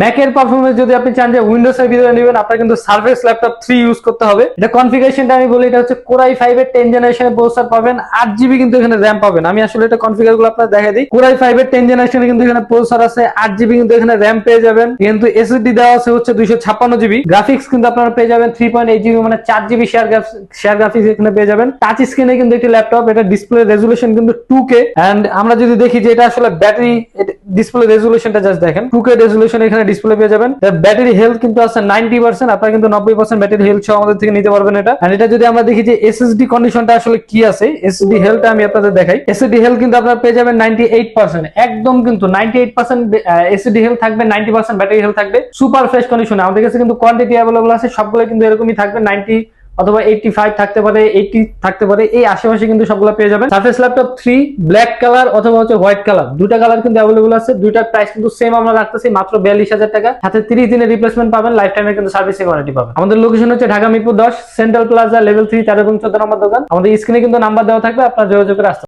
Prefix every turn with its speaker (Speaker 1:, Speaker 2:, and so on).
Speaker 1: ম্যাকের performance যদি আপনি চান যে উইন্ডোজ এর ভিতরে নেবেন, আপনার কিন্তু সার্ফেস ল্যাপটপ থ্রি ইউজ করতে হবে। এটা কনফিগারেশনটা আমি বলি, এটা হচ্ছে কোরাই ফাইভ এর টেন জেনারেশনের প্রসেসর পাবেন, আট জিবি কিন্তু এখানে র্যাম পাবেন। আমি আসলে এটা কনফিগারগুলো আপনার দেখা দিই। কোরাই ফাইভ এর টেন জেনারেশনে কিন্তু এখানে প্রসেসর আছে, আট জিবি কিন্তু এখানে র্যাম পেয়ে যাবেন। কিন্তু এসএসডি দেওয়া আছে হচ্ছে দুইশো ছাপ্পান্ন জিবি গ্রাফিক্স কিন্তু আপনারা পেয়ে যাবেন থ্রি পয়েন্ট এইট জিবি মানে চার জিবি শেয়ার শেয়ার গ্রাফিক্স এখানে পেয়ে যাবেন। টাচ স্ক্রিনে কিন্তু একটি ল্যাপটপ এটা ডিসপ্লে রেজুলেশন কিন্তু টু কে অ্যান্ড আমরা যদি দেখি যে এটা আসলে ব্যাটারি ডিসপ্লে রেজুলেশনটা জাস্ট দেখেন। টু কে রেজুলেশন এখানে ডিসপ্লে পেয়ে যাবেন। ব্যাটারি হেলথ কিন্তু আছে নাইনটি পার্সেন্ট আপনারা কিন্তু নব্বই পার্সেন্ট ব্যাটারি হেলথ সহ আমাদের থেকে নিতে পারবেন এটা। আর এটা যদি আমরা দেখি যে এসএসডি কন্ডিশনটা আসলে কি আছে এসএসডি হেলথ আমি আপনাদের দেখাই। এসএসডি হেলথ কিন্তু আপনারা পেয়ে যাবেন নাইনটি এইট পার্সেন্ট একদম কিন্তু ninety eight percent SSD health থাকবে নাইনটি পার্সেন্ট ব্যাটারি হেলথ থাকবে। সুপার ফ্রেশ কন্ডিশন আমাদের কাছে কিন্তু কোয়ান্টিটি অ্যাভেলেবল আছে সবগুলো কিন্তু এরকমই থাকবে নাইনটি অথবা এইটটি ফাইভ থাকতে পারে এইটটি থাকতে পারে, এই আশেপাশে কিন্তু সবগুলো পেয়ে যাবেন। Surface laptop three black colour অথবা হচ্ছে হোয়াইট কালার দুটা কালার কিন্তু অ্যাভেলেবল আছে দুইটার প্রাইস কিন্তু সেম আমরা রাখতেছি, মাত্র বিয়াল্লিশ হাজার টাকা। সাথে তিরিশ দিনের রিপ্লেসমেন্ট পাবেন লাইফ টাইমে কিন্তু সার্ভিসিং ওয়ারেন্টি পাবেন। আমাদের লোকেশন হচ্ছে ঢাকা মিরপুর দশ সেন্ট্রাল প্লাজা লেভেল থ্রি তেরো এবং চোদ্দ নম্বর দোকান। আমাদের স্ক্রিনে কিন্তু নাম্বার দেওয়া থাকবে, আপনার যোগাযোগ করে আসতে